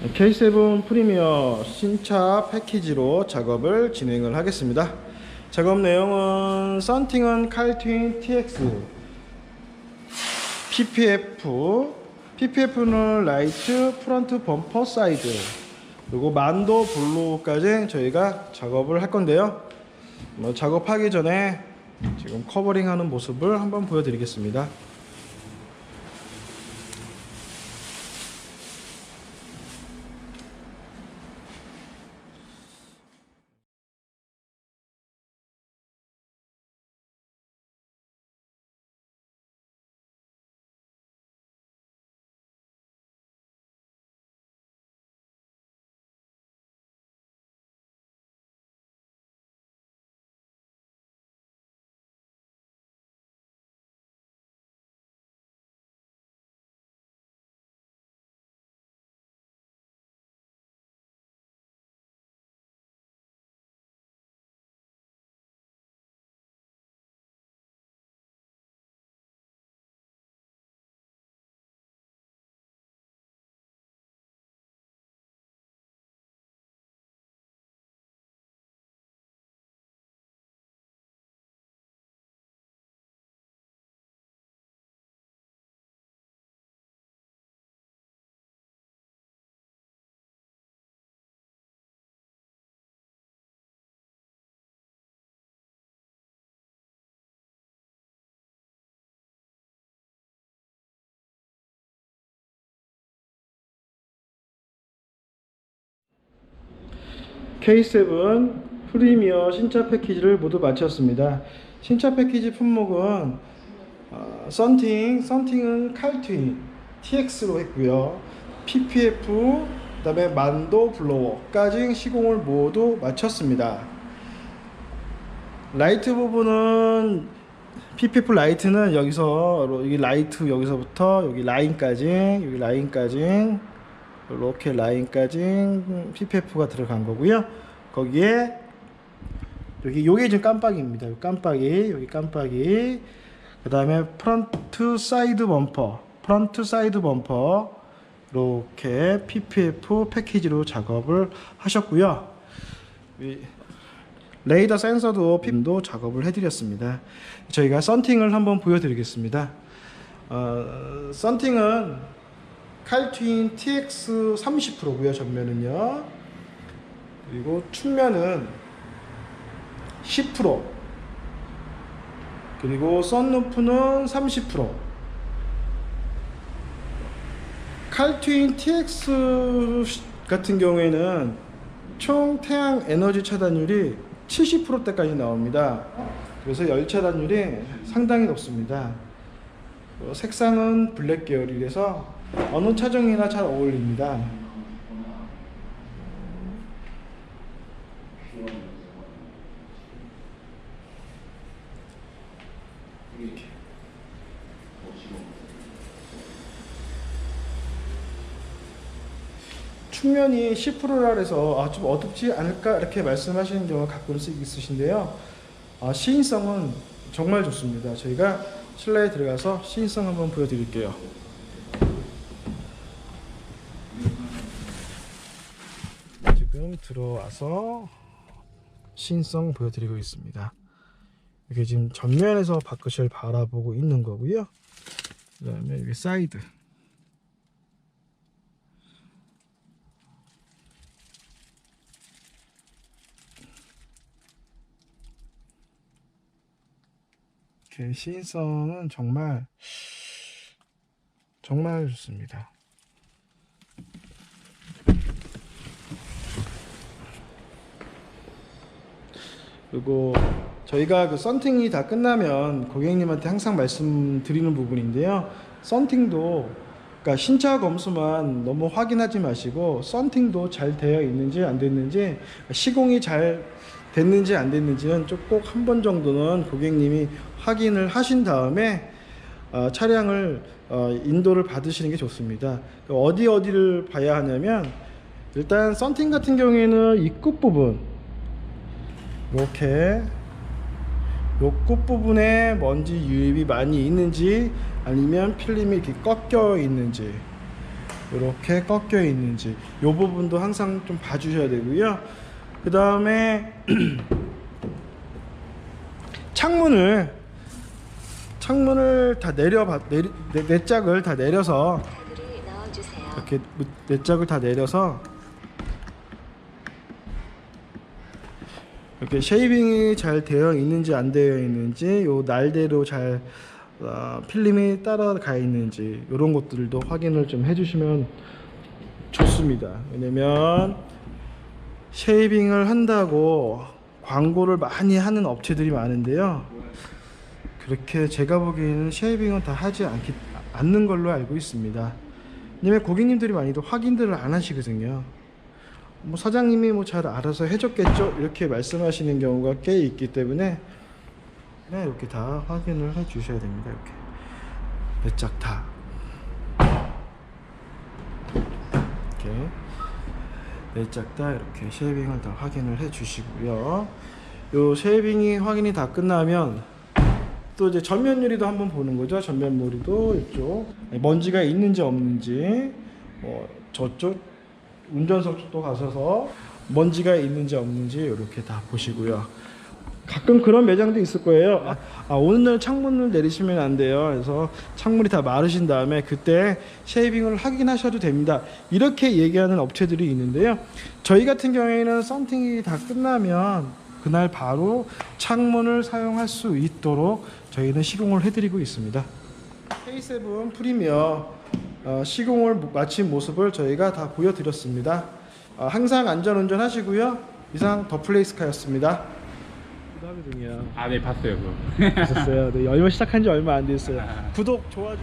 K7 프리미어 신차 패키지로 작업을 진행을 하겠습니다. 작업 내용은 썬팅은 칼트윈 TX PPF PPF는 라이트 프런트 범퍼 사이드 그리고 만도 블루까지 저희가 작업을 할 건데요. 뭐 작업하기 전에 지금 커버링하는 모습을 한번 보여드리겠습니다. K7 프리미어 신차 패키지를 모두 마쳤습니다. 신차 패키지 품목은 어, 썬팅, 썬팅은 칼트윈 TX로 했고요. PPF, 그 다음에 만도 블로워까지 시공을 모두 마쳤습니다. 라이트 부분은 PPF 라이트는 여기서 여기 라이트 여기서부터 여기 라인까지 여기 라인까지 이렇게 라인까지 PPF가 들어간 거고요. 거기에 여기 요게 지금 깜빡이입니다. 요 깜빡이 여기 깜빡이 그 다음에 프런트 사이드 범퍼 프런트 사이드 범퍼 이렇게 PPF 패키지로 작업을 하셨고요. 이 레이더 센서도 빔도 작업을 해드렸습니다. 저희가 썬팅을 한번 보여드리겠습니다. 어, 썬팅은 칼트윈 TX 30%고요 전면은요. 그리고 측면은 10% 그리고 썬루프는 30% 칼트윈 TX 같은 경우에는 총 태양 에너지 차단율이 70%대까지 나옵니다. 그래서 열 차단율이 상당히 높습니다. 어, 색상은 블랙 계열이라서 어느 차종이나 잘 어울립니다. 측면이 10%라 해서 아, 좀 어둡지 않을까 이렇게 말씀하시는 경우가 가끔씩 있으신데요. 아, 시인성은 정말 좋습니다. 저희가 실내에 들어가서 시인성 한번 보여드릴게요. 지금 들어와서 신성 보여드리고 있습니다. 이게 지금 전면에서 밖을 바라보고 있는 거고요. 그 다음에 여기 사이드. 이렇게 시인성은 정말 정말 좋습니다. 그리고 저희가 그 썬팅이 다 끝나면 고객님한테 항상 말씀드리는 부분인데요. 썬팅도 그러니까 신차 검수만 너무 확인하지 마시고 썬팅도 잘 되어 있는지 안 됐는지 시공이 잘 됐는지 안 됐는지는 꼭 한 번 정도는 고객님이 확인을 하신 다음에 어, 차량을 어, 인도를 받으시는 게 좋습니다. 어디 어디를 봐야 하냐면 일단 썬팅 같은 경우에는 이 끝부분 이렇게 요 끝부분에 먼지 유입이 많이 있는지 아니면 필름이 이렇게 꺾여 있는지 이렇게 꺾여 있는지 이 부분도 항상 좀 봐주셔야 되고요. 그 다음에 창문을 창문을 다 내려 내리, 내, 내 짝을 다 내려서. 이렇게 내 짝을 다 내려서 이렇게 쉐이빙이 잘 되어 있는지 안 되어 있는지 요 날대로 잘 어, 필름이 따라가 있는지 이런 것들도 확인을 좀 해주시면 좋습니다. 왜냐면 쉐이빙을 한다고 광고를 많이 하는 업체들이 많은데요. 그렇게 제가 보기에는 쉐이빙은 다 하지 않기, 않는 걸로 알고 있습니다. 왜냐면 고객님들이 많이도 확인들을 안 하시거든요. 뭐 사장님이 뭐 잘 알아서 해줬겠죠 이렇게 말씀하시는 경우가 꽤 있기 때문에 네, 이렇게 다 확인을 해 주셔야 됩니다. 이렇게 몇 짝 다. 이렇게 네짝다 이렇게 쉐이빙을 다 확인을 해 주시고요. 요 쉐이빙이 확인이 다 끝나면 또 이제 전면 유리도 한번 보는 거죠. 전면 유리도 이쪽 먼지가 있는지 없는지 뭐 저쪽 운전석 쪽도 가셔서 먼지가 있는지 없는지 이렇게 다 보시고요. 가끔 그런 매장도 있을 거예요. 아, 아, 오늘 창문을 내리시면 안 돼요. 그래서 창문이 다 마르신 다음에 그때 쉐이빙을 확인하셔도 됩니다. 이렇게 얘기하는 업체들이 있는데요. 저희 같은 경우에는 썬팅이 다 끝나면 그날 바로 창문을 사용할 수 있도록 저희는 시공을 해드리고 있습니다. K7 프리미어 어, 시공을 마친 모습을 저희가 다 보여드렸습니다. 어, 항상 안전운전 하시고요. 이상 더 플레이스카였습니다. 그다음에 등이야. 아, 네, 봤어요, 그거. 보셨어요? 네, 얼마 시작한 지 얼마 안 됐어요. 구독, 좋아요.